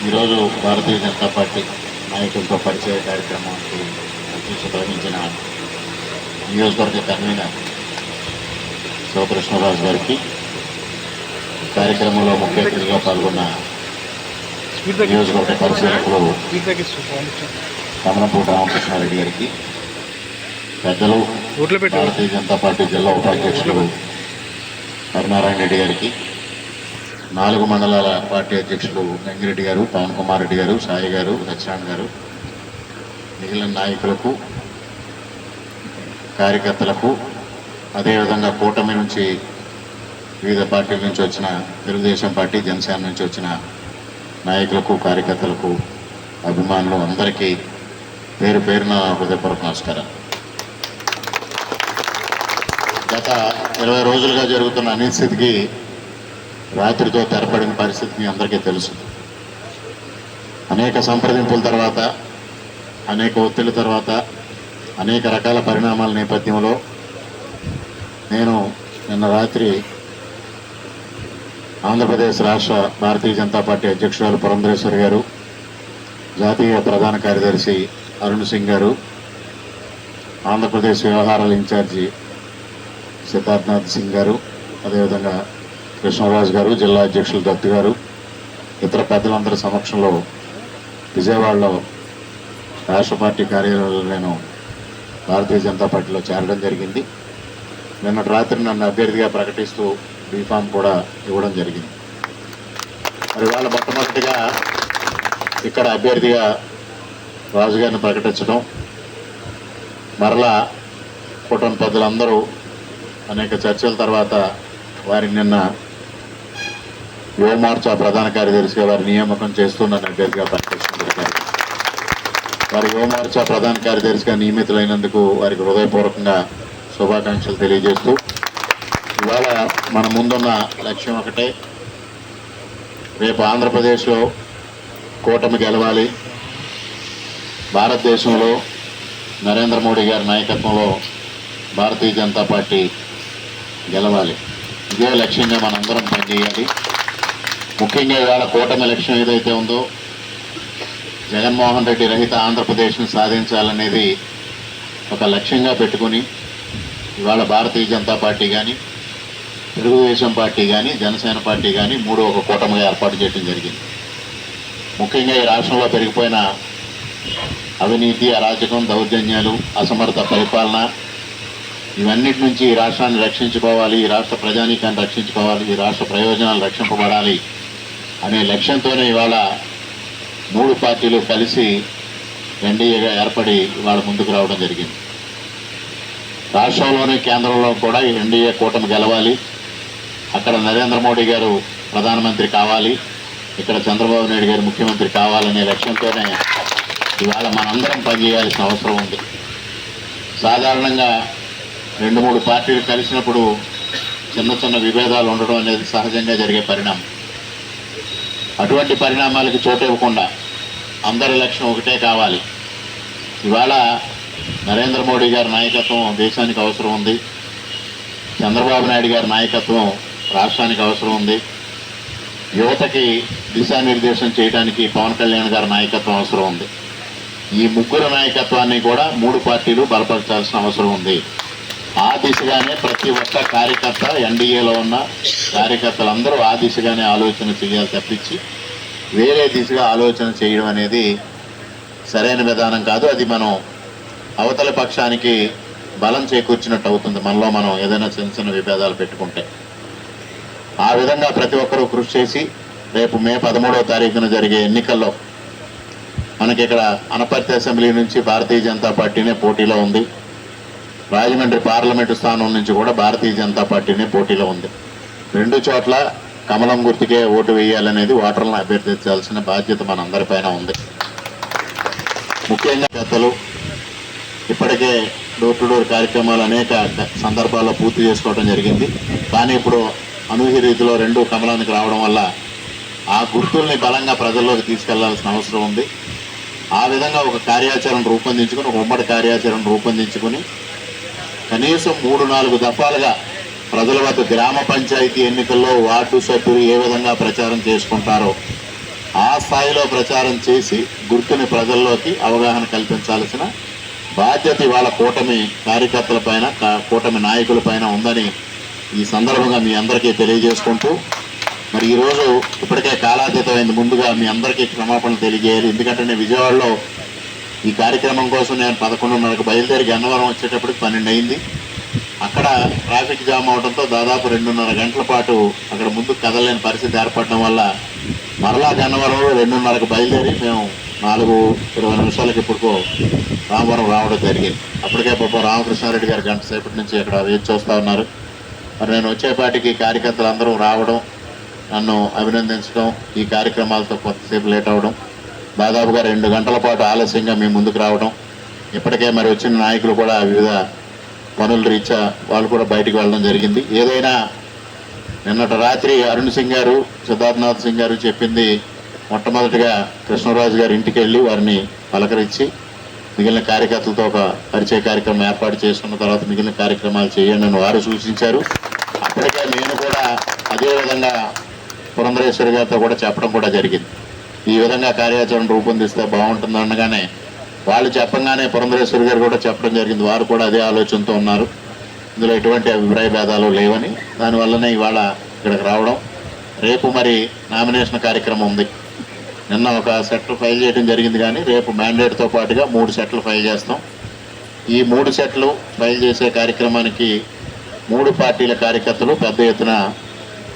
ఈరోజు భారతీయ జనతా పార్టీ నాయకులతో పరిచయ కార్యక్రమానికి అధ్యక్షత వహించిన నియోజకవర్గ కన్వీనర్ శివకృష్ణరాజు గారికి కార్యక్రమంలో ముఖ్య అతిథిగా పాల్గొన్న నియోజకవర్గ పరిశీలకులు కమలంపూడి రామకృష్ణారెడ్డి గారికి పెద్దలు భారతీయ జనతా పార్టీ జిల్లా ఉపాధ్యక్షులు హరినారాయణ రెడ్డి గారికి నాలుగు మండలాల పార్టీ అధ్యక్షులు గంగిరెడ్డి గారు పవన్ కుమార్ రెడ్డి గారు సాయి గారు లక్ష్మణ్ గారు. మిగిలిన నాయకులకు కార్యకర్తలకు అదేవిధంగా కూటమి నుంచి వివిధ పార్టీల నుంచి వచ్చిన తెలుగుదేశం పార్టీ జనసేన నుంచి వచ్చిన నాయకులకు కార్యకర్తలకు అభిమానులు అందరికీ పేరు పేరున హృదయపూర్వక నమస్కారం. గత ఇరవై రోజులుగా జరుగుతున్న అనిశ్చితికి రాత్రితో తెరపడిన పరిస్థితి మీ అందరికీ తెలుసు. అనేక సంప్రదింపుల తర్వాత అనేక ఒత్తిళ్ళ తర్వాత అనేక రకాల పరిణామాల నేపథ్యంలో నేను నిన్న రాత్రి ఆంధ్రప్రదేశ్ రాష్ట్ర భారతీయ జనతా పార్టీ అధ్యక్షురాలు పురంధరేశ్వరి గారు జాతీయ ప్రధాన కార్యదర్శి అరుణ్ సింగ్ గారు ఆంధ్రప్రదేశ్ వ్యవహారాల ఇన్ఛార్జి సిద్ధార్థనాథ్ సింగ్ గారు అదేవిధంగా కృష్ణరాజు గారు జిల్లా అధ్యక్షులు దత్తు గారు ఇతర పెద్దలందరి సమక్షంలో విజయవాడలో రాష్ట్ర పార్టీ కార్యాలయంలో నేను భారతీయ జనతా పార్టీలో చేరడం జరిగింది. నిన్నటి రాత్రి నన్ను అభ్యర్థిగా ప్రకటిస్తూ బీఫామ్ కూడా ఇవ్వడం జరిగింది. మరి వాళ్ళ మొట్టమొదటిగా ఇక్కడ అభ్యర్థిగా రాజుగారిని ప్రకటించడం మరలా కుటుంబ పెద్దలందరూ అనేక చర్చల తర్వాత వారిని నిన్న యువ మోర్చా ప్రధాన కార్యదర్శిగా వారి నియామకం చేస్తున్న అభ్యర్థిగా పనిచేస్తున్నారు వారి యువ మోర్చా ప్రధాన కార్యదర్శిగా నియమితులైనందుకు వారికి హృదయపూర్వకంగా శుభాకాంక్షలు తెలియజేస్తూ ఇవాళ మన ముందున్న లక్ష్యం ఒకటే. రేపు ఆంధ్రప్రదేశ్లో కూటమి గెలవాలి. భారతదేశంలో నరేంద్ర మోడీ గారి నాయకత్వంలో భారతీయ జనతా పార్టీ గెలవాలి. ఇదే లక్ష్యంగా మనందరం పనిచేయాలి. ముఖ్యంగా ఇవాళ కూటమి లక్ష్యం ఏదైతే ఉందో జగన్మోహన్ రెడ్డి రహిత ఆంధ్రప్రదేశ్ను సాధించాలనేది ఒక లక్ష్యంగా పెట్టుకుని ఇవాళ భారతీయ జనతా పార్టీ కానీ తెలుగుదేశం పార్టీ కానీ జనసేన పార్టీ కానీ మూడు ఒక కూటమిగా ఏర్పాటు చేయడం జరిగింది. ముఖ్యంగా ఈ రాష్ట్రంలో పెరిగిపోయిన అవినీతి అరాచకం దౌర్జన్యాలు అసమర్థ పరిపాలన ఇవన్నిటి నుంచి ఈ రాష్ట్రాన్ని రక్షించుకోవాలి ఈ రాష్ట్ర ప్రజానీకాన్ని రక్షించుకోవాలి ఈ రాష్ట్ర ప్రయోజనాలు రక్షింపబడాలి అనే లక్ష్యంతోనే ఇవాళ మూడు పార్టీలు కలిసి ఎన్డీఏగా ఏర్పడి ఇవాళ ముందుకు రావడం జరిగింది. రాష్ట్రంలోని కేంద్రంలో కూడా ఎన్డీఏ కూటమి గెలవాలి. అక్కడ నరేంద్ర మోడీ గారు ప్రధానమంత్రి కావాలి. ఇక్కడ చంద్రబాబు నాయుడు గారు ముఖ్యమంత్రి కావాలనే లక్ష్యంతోనే ఇవాళ మనందరం పనిచేయాల్సిన అవసరం ఉంది. సాధారణంగా రెండు మూడు పార్టీలు కలిసినప్పుడు చిన్న చిన్న విభేదాలు ఉండడం అనేది సహజంగా జరిగే పరిణామం. అటువంటి పరిణామాలకు చోటు ఇవ్వకుండా అందరి లక్ష్యం ఒకటే కావాలి. ఇవాళ నరేంద్ర మోడీ గారి నాయకత్వం దేశానికి అవసరం ఉంది. చంద్రబాబు నాయుడు గారి నాయకత్వం రాష్ట్రానికి అవసరం ఉంది. యువతకి దిశానిర్దేశం చేయడానికి పవన్ కళ్యాణ్ గారి నాయకత్వం అవసరం ఉంది. ఈ ముగ్గురు నాయకత్వాన్ని కూడా మూడు పార్టీలు బలపరచాల్సిన అవసరం ఉంది. ఆ దిశగానే ప్రతి ఒక్క కార్యకర్త ఎన్డీఏలో ఉన్న కార్యకర్తలందరూ ఆ దిశగానే ఆలోచన చేయాలి తప్పించి వేరే దిశగా ఆలోచన చేయడం అనేది సరైన విధానం కాదు. అది మనం అవతల పక్షానికి బలం చేకూర్చినట్టు అవుతుంది. మనలో మనం ఏదైనా చిన్న చిన్న విభేదాలు పెట్టుకుంటే ఆ విధంగా ప్రతి ఒక్కరూ కృషి చేసి రేపు మే పదమూడవ తారీఖున జరిగే ఎన్నికల్లో మనకి ఇక్కడ అనపర్తి అసెంబ్లీ నుంచి భారతీయ జనతా పార్టీనే పోటీలో ఉంది. రాజమండ్రి పార్లమెంటు స్థానం నుంచి కూడా భారతీయ జనతా పార్టీనే పోటీలో ఉంది. రెండు చోట్ల కమలం గుర్తుకే ఓటు వేయాలనేది ఓటర్లను అభ్యర్థించాల్సిన బాధ్యత మనందరిపైన ఉంది. ముఖ్యంగా పెద్దలు ఇప్పటికే డోర్ టు డోర్ కార్యక్రమాలు అనేక సందర్భాల్లో పూర్తి చేసుకోవడం జరిగింది. కానీ ఇప్పుడు అనూహ్య రీతిలో రెండు కమలానికి రావడం వల్ల ఆ గుర్తుల్ని బలంగా ప్రజల్లోకి తీసుకెళ్ళాల్సిన అవసరం ఉంది. ఆ విధంగా ఒక కార్యాచరణ రూపొందించుకుని ఒక ఉమ్మడి కార్యాచరణ రూపొందించుకుని కనీసం మూడు నాలుగు దఫాలుగా ప్రజల వద్ద గ్రామ పంచాయతీ ఎన్నికల్లో వార్డు సభ్యులు ఏ విధంగా ప్రచారం చేసుకుంటారో ఆ స్థాయిలో ప్రచారం చేసి గుర్తుని ప్రజల్లోకి అవగాహన కల్పించాల్సిన బాధ్యత ఇవాళ కూటమి కార్యకర్తల పైన కూటమి నాయకుల పైన ఉందని ఈ సందర్భంగా మీ అందరికీ తెలియజేసుకుంటూ మరి ఈరోజు ఇప్పటికే కాలాతీతమైంది. ముందుగా మీ అందరికీ క్షమాపణలు తెలియజేయాలి. ఎందుకంటే విజయవాడలో ఈ కార్యక్రమం కోసం నేను పదకొండున్నరకు బయలుదేరి గన్నవరం వచ్చేటప్పటికి పన్నెండు అయింది అక్కడ ట్రాఫిక్ జామ్ అవడంతో దాదాపు రెండున్నర గంటల పాటు అక్కడ ముందుకు కదలలేని పరిస్థితి ఏర్పడడం వల్ల మరలా గన్నవరంలో రెండున్నరకు బయలుదేరి మేము నాలుగు ఇరవై నిమిషాలకి ఇప్పుడుకో రామవరం రావడం జరిగింది. అప్పటికే పాప రామకృష్ణారెడ్డి గారు గంట సేపటి నుంచి అక్కడ వేచి చూస్తూ ఉన్నారు. మరి నేను వచ్చేపాటికి కార్యకర్తలు అందరూ రావడం నన్ను అభినందించడం ఈ కార్యక్రమాలతో కొంతసేపు లేట్ అవడం దాదాపుగా రెండు గంటల పాటు ఆలస్యంగా మేము ముందుకు రావడం ఇప్పటికే మరి వచ్చిన నాయకులు కూడా వివిధ పనుల రీత్యా వాళ్ళు కూడా బయటికి వెళ్ళడం జరిగింది. ఏదైనా నిన్నటి రాత్రి అరుణ్ సింగ్ గారు సిద్ధార్థనాథ్ సింగ్ గారు చెప్పింది మొట్టమొదటిగా కృష్ణరాజు గారి ఇంటికి వెళ్ళి వారిని పలకరించి మిగిలిన కార్యకర్తలతో ఒక పరిచయ కార్యక్రమం ఏర్పాటు చేసుకున్న తర్వాత మిగిలిన కార్యక్రమాలు చేయండి అని వారు సూచించారు. అప్పటికే నేను కూడా అదేవిధంగా పురంధరేశ్వరి గారితో కూడా చెప్పడం కూడా జరిగింది. ఈ విధంగా కార్యాచరణ రూపొందిస్తే బాగుంటుంది అనగానే వాళ్ళు చెప్పంగానే పురంధరేశ్వరి గారు కూడా చెప్పడం జరిగింది. వారు కూడా అదే ఆలోచనతో ఉన్నారు. ఇందులో ఎటువంటి అభిప్రాయ భేదాలు లేవని దానివల్లనే ఇవాళ ఇక్కడికి రావడం. రేపు మరి నామినేషన్ కార్యక్రమం ఉంది. నిన్న ఒక సెట్లు ఫైల్ చేయడం జరిగింది కానీ రేపు మ్యాండేట్తో పాటుగా మూడు సెట్లు ఫైల్ చేస్తాం. ఈ మూడు సెట్లు ఫైల్ చేసే కార్యక్రమానికి మూడు పార్టీల కార్యకర్తలు పెద్ద ఎత్తున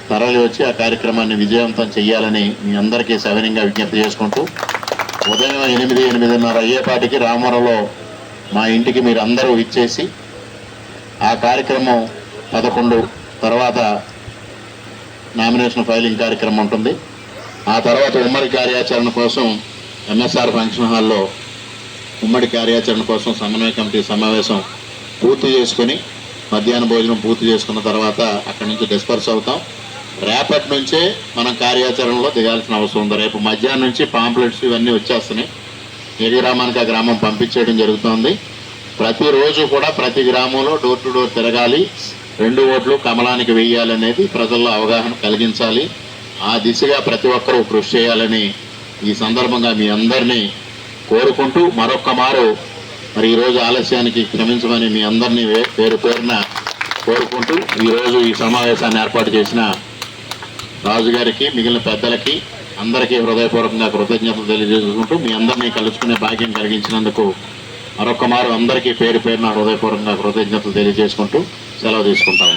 తరలి వచ్చి ఆ కార్యక్రమాన్ని విజయవంతం చేయాలని మీ అందరికీ సవినంగా విజ్ఞప్తి చేసుకుంటూ ఉదయం ఎనిమిది ఎనిమిదిన్నర అయ్యేపాటికి రామవరంలో మా ఇంటికి మీరు అందరూ ఇచ్చేసి ఆ కార్యక్రమం పదకొండు తర్వాత నామినేషన్ ఫైలింగ్ కార్యక్రమం ఉంటుంది. ఆ తర్వాత ఉమ్మడి కార్యాచరణ కోసం ఎంఎస్ఆర్ ఫంక్షన్ హాల్లో ఉమ్మడి కార్యాచరణ కోసం సమన్వయ కమిటీ సమావేశం పూర్తి చేసుకొని మధ్యాహ్న భోజనం పూర్తి చేసుకున్న తర్వాత అక్కడి నుంచి డిస్పర్స్ అవుతాం. రేపటి నుంచే మనం కార్యాచరణలో దిగాల్సిన అవసరం ఉంది. రేపు మధ్యాహ్నం నుంచి పాంప్లెట్స్ ఇవన్నీ వచ్చేస్తున్నాయి. ఏ గ్రామానికి ఆ గ్రామం పంపించేయడం జరుగుతోంది. ప్రతిరోజు కూడా ప్రతి గ్రామంలో డోర్ టు డోర్ తిరగాలి. రెండు ఓట్లు కమలానికి వేయాలనేది ప్రజల్లో అవగాహన కలిగించాలి. ఆ దిశగా ప్రతి ఒక్కరూ కృషి చేయాలని ఈ సందర్భంగా మీ అందరినీ కోరుకుంటూ మరొక్క మారు మరి ఈరోజు ఆలస్యానికి క్షమించమని మీ అందరినీ వే- పేరు పేరున కోరుకుంటూ ఈరోజు ఈ సమావేశాన్ని ఏర్పాటు చేసిన రాజుగారికి మిగిలిన పెద్దలకి అందరికీ హృదయపూర్వకంగా కృతజ్ఞతలు తెలియజేసుకుంటూ మీ అందరినీ కలుసుకునే భాగ్యం కలిగించినందుకు మరొక మారు అందరికీ పేరు పేరున హృదయపూర్వకంగా కృతజ్ఞతలు తెలియజేసుకుంటూ సెలవు తీసుకుంటా